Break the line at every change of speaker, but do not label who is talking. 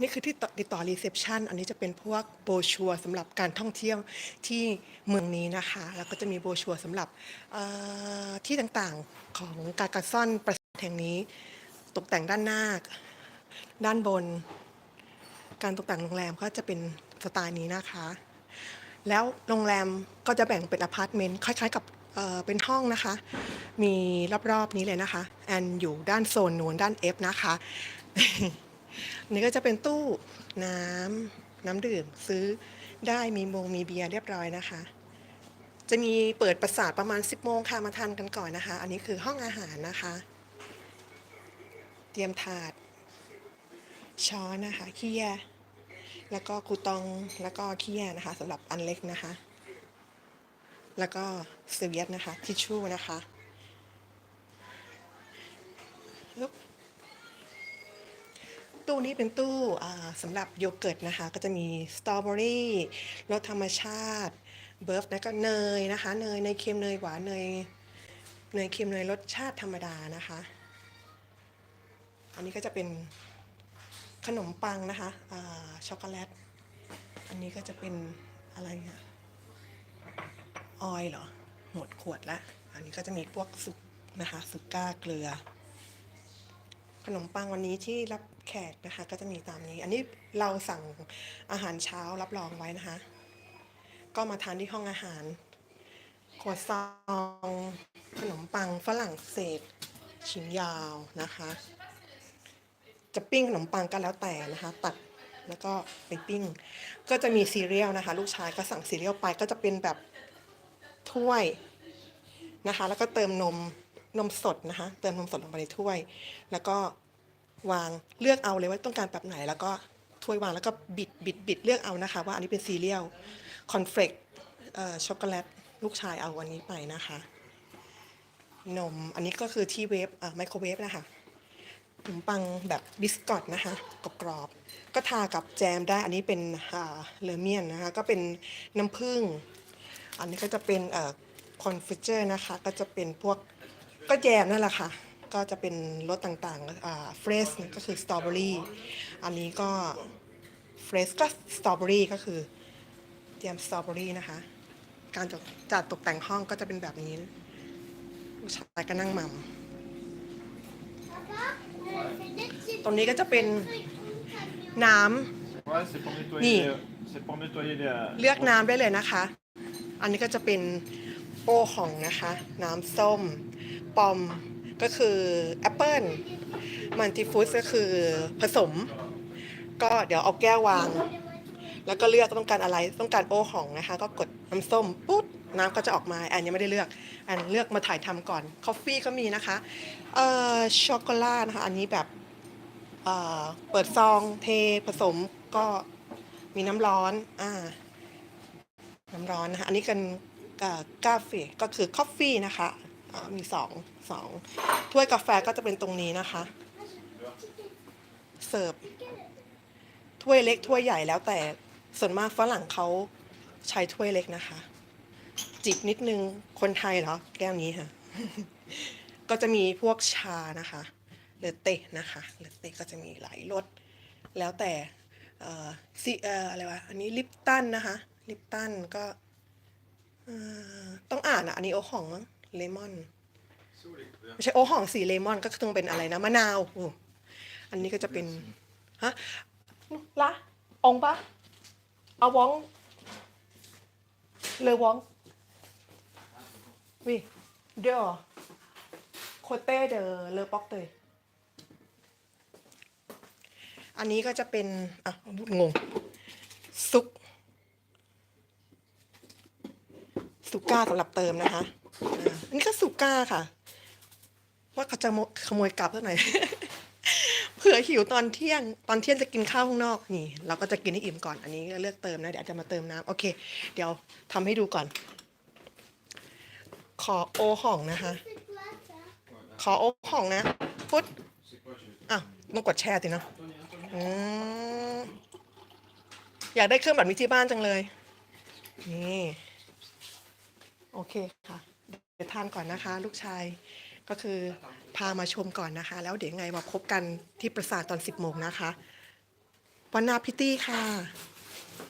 นี่คือที่ติดต่อรีเซพชันอันนี้จะเป็นพวกโบชัวสำหรับการท่องเที่ยวที่เมืองนี้นะคะ แล้วก็จะมีโบชัวสำหรับที่ต่างๆของกากาซ่อนประเทศแห่งนี้ ตกแต่งด้านหน้า ด้านบน การตกแต่งโรงแรมก็จะเป็นสไตล์นี้นะคะ แล้วโรงแรมก็จะแบ่งเป็นอพาร์ตเมนต์คล้ายๆกับเอ่อเป็นห้องนะคะ มีรอบๆนี้เลยนะคะ แอนอยู่ด้านโซนนู้นด้าน F นะคะ นี่ก็จะเป็นตู้น้ำน้ำดื่มซื้อได้มีโมงมีเบียร์เรียบร้อยนะคะ จะมีเปิดประสาทประมาณ 10โมงค่ะมาทานกันก่อนนะคะ อันนี้คือห้องอาหารนะคะ เตรียมถาด ช้อนนะคะขี้แยแล้วก็คูตองแล้วก็ขี้แยนะคะสำหรับอันเล็กนะคะ แล้วก็เซเวียตนะคะทิชชู่นะคะปึ๊บ ตู้นี้เป็นตู้สำหรับโยเกิร์ตนะคะ ก็จะมีสตรอเบอรี่รสธรรมชาติเบิร์ฟแล้วก็เนยนะคะเนยเนยเค็มเนยหวานเนยเนยเค็มเนยรสชาติธรรมดานะคะ อันนี้ก็จะเป็นขนมปังนะคะช็อกโกแลต อันนี้ก็จะเป็นอะไรอะออยเหรอ หมดขวดละ อันนี้ก็จะมีพวกสุกนะคะ สุก้าเกลือ ขนมปังวันนี้ที่รับ แขกนะคะ ก็จะมีตามนี้ อันนี้เราสั่งอาหารเช้ารับรองไว้นะคะ ก็มาทานที่ห้องอาหารครัวซองขนมปังฝรั่งเศส ชิ้นยาวนะคะ จะปิ้งขนมปังก็แล้วแต่นะคะ ตัดแล้วก็ไปปิ้ง ก็จะมีซีเรียลนะคะ ลูกชายก็สั่งซีเรียลไปก็จะเป็นแบบถ้วยนะคะ แล้วก็เติมนมนมสดนะคะ เติมนมสดลงไปในถ้วย แล้วก็ วางเลือกเอาเลยว่าต้องการแบบไหน แล้วก็ถ้วยวางแล้วก็บิดบิดบิดเลือกเอานะคะ ว่าอันนี้เป็นซีเรียลคอนเฟลกช็อกโกแลตลูกชายเอาวันนี้ไปนะคะ นมอันนี้ก็คือที่เวฟไมโครเวฟนะคะขนมปังแบบบิสกอตนะคะกรอบๆก็ทากับแจมได้อันนี้เป็นเลเมียนนะคะก็เป็นน้ำผึ้งอันนี้ก็จะเป็นคอนฟิเจอร์นะคะ ก็จะเป็นพวกก็แจมนั่นแหละค่ะ ก็จะเป็นรสต่างๆเฟรชก็คือสตรอเบอรี่อันนี้ก็เฟรชก็สตรอเบอรี่ก็คือแจมสตรอเบอรี่นะคะ การจัดจัดตกแต่งห้องก็จะเป็นแบบนี้ลูกชายก็นั่งม่ำตรงนี้ก็จะเป็นน้ำ
Ouais, c'est pour nettoyer.
Ni.
les- C'est pour nettoyer les.
เลือกน้ำได้เลยนะคะ อันนี้ก็จะเป็นโป้ของนะคะ น้ำส้ม ปอม ก็คือแอปเปิลมันติฟูสก็คือผสม ก็เดี๋ยวเอาแก้ววาง แล้วก็เลือกต้องการอะไรต้องการโอ้ของนะคะ ก็กดน้ำส้มปุ๊บน้ำก็จะออกมา อันยังไม่ได้เลือก อันเลือกมาถ่ายทำก่อนคอฟฟี่ก็มีนะคะเอ่อช็อกโกแลตนะคะ อันนี้แบบเอ่อเปิดซองเทผสมก็มีน้ำร้อนอ่าน้ำร้อนนะคะ อันนี้กันกาแฟก็คือคอฟฟี่นะคะ มีสองสองถ้วยกาแฟก็จะเป็นตรงนี้นะคะ เสิร์ฟถ้วยเล็กถ้วยใหญ่แล้วแต่ส่วนมากฝรั่งเขาใช้ถ้วยเล็กนะคะ จิบนิดนึงคนไทยเหรอ แก้วนี้ค่ะ ก็จะมีพวกชานะคะเลเต้นะคะเลเต้ก็จะมีหลายรสแล้วแต่อ่อซิเอ่ออะไรวะอันนี้ลิปตันนะคะ ลิปตันก็ต้องอ่านอะ อันนี้โอของมั้ง เลมอนไม่ใช่โอของสีเลมอนก็ต้องเป็นอะไรนะมะนาวอู้อันนี้ก็จะเป็นฮะละองปะเอาวองเลยวองวิเดี๋ยวโคเต้เดอเลอป็อกเตยอันนี้ก็จะเป็นอะงงซุกสุก้าสำหรับเติมนะคะอ่าอั นนี้ก็สุก้าค่ะ ว่าเขาจะขโมยกลับสักหน่อย เผื่อหิวตอนเที่ยง ตอนเที่ยงจะกินข้าวข้างนอกนี่ เราก็จะกินให้อิ่มก่อน อันนี้เลือกเติมนะ เดี๋ยวจะมาเติมน้ำโอเค เดี๋ยวทำให้ดูก่อน ขอโอห่องนะคะ ขอโอห่องนะ พุทธอะต้องกดแชร์สินะอืมอยากได้เครื่องแบบนี้ที่บ้านจังเลย นี่ โอเคค่ะ เดี๋ยวทานก่อนนะคะ ลูกชายก็คือพามาชมก่อนนะคะ แล้วเดี๋ยวยังไงมาพบกันที่ปราสาทตอน 10โมงนะคะวันนาพิตี้ค่ะ